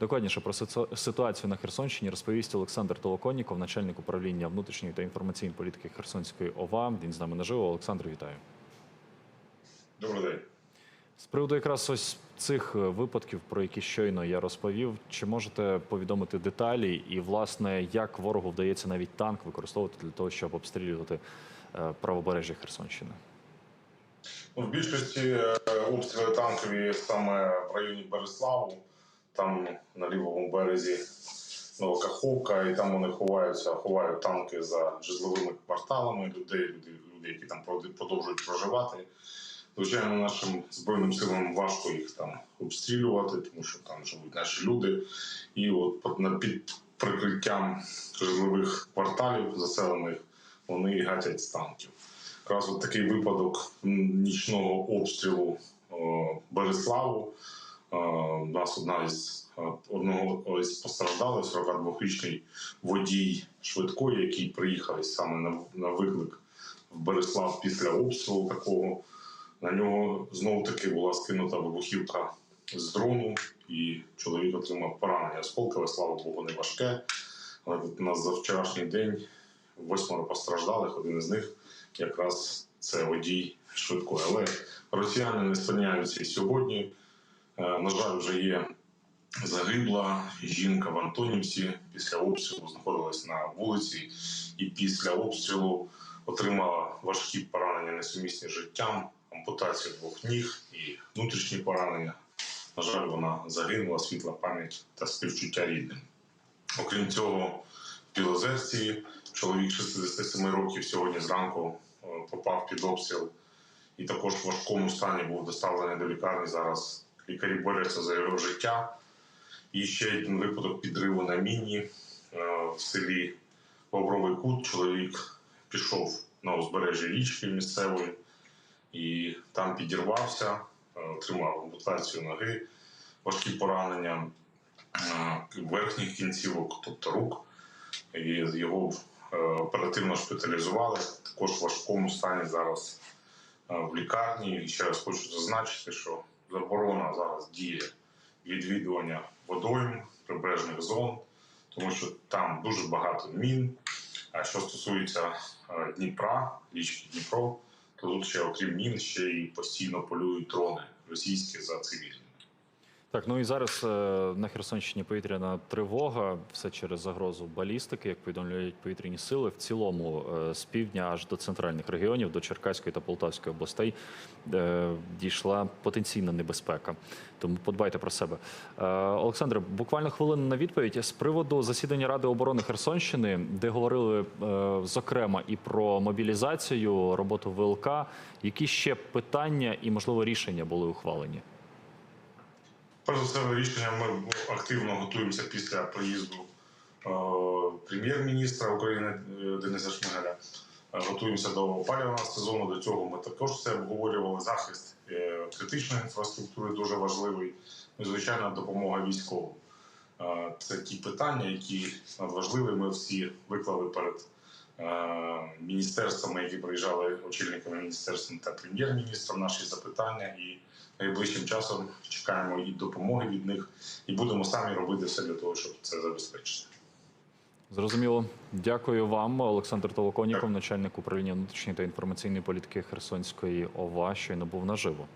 Докладніше про ситуацію на Херсонщині розповість Олександр Толоконніков, начальник управління внутрішньої та інформаційної політики Херсонської ОВА. Він з нами наживо. Олександр, вітаю. Добрий день. З приводу якраз ось цих е, випадків, про які щойно я розповів, чи можете повідомити деталі і, власне, як ворогу вдається навіть танк використовувати для того, щоб обстрілювати е, правобережжя Херсонщини? Ну, в більшості е, обстріли танкові саме в районі Береславу, там на лівому березі Новокаховка, і там вони ховаються, ховають танки за житловими кварталами людей, люди, люди, які там продовжують проживати. Звичайно, нашим збройним силам важко їх там обстрілювати, тому що там живуть наші люди. І от під- прикриттям житлових кварталів заселених вони гатять з танків. Якраз от такий випадок нічного обстрілу Береславу. Е, У нас одна із е, одного із постраждалих, 42-річний водій швидкої, який приїхав саме на, на виклик в Береслав після обстрілу такого. На нього знову таки була скинута вибухівка з дрону, і чоловік отримав поранення осколкове, слава Богу, не важке. Але у нас за вчорашній день восьмеро постраждалих, один із них якраз це водій швидкої. Але росіяни не спиняються і сьогодні. Е, На жаль, вже є загибла жінка в Антонівці після обстрілу знаходилась на вулиці, і після обстрілу отримала важкі поранення несумісні з життям, ампутацію двох ніг і внутрішні поранення. На жаль, вона загинула, світла пам'ять та співчуття рідним. Окрім цього, в Білозерці чоловік 67 років сьогодні зранку е, попав під обстріл і також в важкому стані був доставлений до лікарні. Зараз лікарі борються за його життя. І ще один випадок підриву на міні е, в селі Бобровий Кут. Чоловік пішов на узбережжя річки місцевої і там підірвався, е, отримав ампутацію ноги, важкі поранення е, верхніх кінцівок, тобто рук. І його е, оперативно шпиталізували. Також в важкому стані зараз е, в лікарні. І ще раз хочу зазначити, що заборона зараз діє відвідування водойм, прибережних зон, тому що там дуже багато мін. А що стосується е, Дніпра, річки Дніпро, то тут ще окрім мін ще й постійно полюють дрони російські за цивільними. Так, ну і зараз е, на Херсонщині повітряна тривога, все через загрозу балістики, як повідомляють повітряні сили. В цілому е, з півдня аж до центральних регіонів, до Черкаської та Полтавської областей е, дійшла потенційна небезпека. Тому подбайте про себе. Олександре, буквально хвилину на відповідь з приводу засідання Ради оборони Херсонщини, де говорили зокрема і про мобілізацію, роботу ВЛК. Які ще питання і можливо рішення були ухвалені? Перш за все, рішення ми активно готуємося після приїзду е, прем'єр-міністра України е, Дениса Шмигаля. Е, Готуємося до опалювального сезону. До цього ми також це обговорювали. Захист критичної інфраструктури дуже важливий. Ну, звичайно, допомога військовим. Це ті питання, які надважливі. Ми всі виклали перед міністерствами, які приїжджали очільниками міністерства та прем'єр-міністром наші запитання. І найближчим часом чекаємо і допомоги від них, і будемо самі робити все для того, щоб це забезпечити. Зрозуміло. Дякую вам, Олександр Толоконіков, начальник управління внутрішньої та інформаційної політики Херсонської ОВА, щойно був наживо.